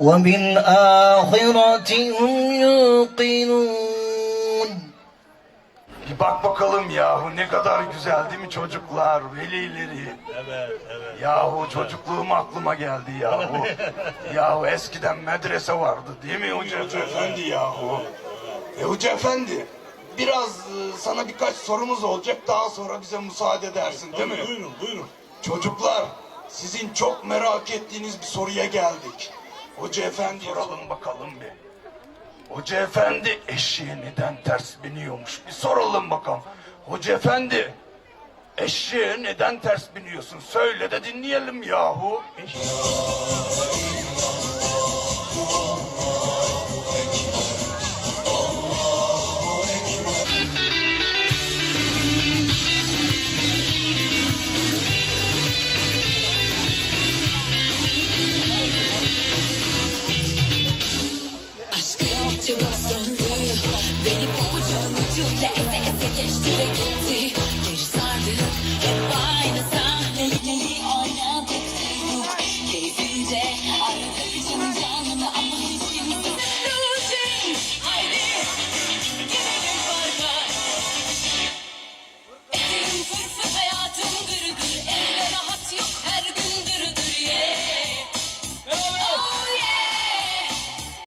وبالآخرة هم يوقنون Bir bak bakalım yahu ne kadar güzel değil mi çocuklar, velileri. Evet, evet. Yahu çocukluğum aklıma geldi yahu. yahu eskiden medrese vardı değil mi Hoca Efendi yahu? E Hoca Efendi, biraz e, sana birkaç sorumuz olacak daha sonra bize müsaade edersin değil mi? Buyurun, buyurun. Çocuklar, sizin çok merak ettiğiniz bir soruya geldik. Hoca Efendi soralım bakalım bir. Hoca Efendi eşeğe neden ters biniyormuş? Bir soralım bakalım. Hoca Efendi, eşeğe neden ters biniyorsun? Söyle de dinleyelim yahu. Aşkı Beni kopucunun ucuyla ese ese geçti ve gitti. Geri sardı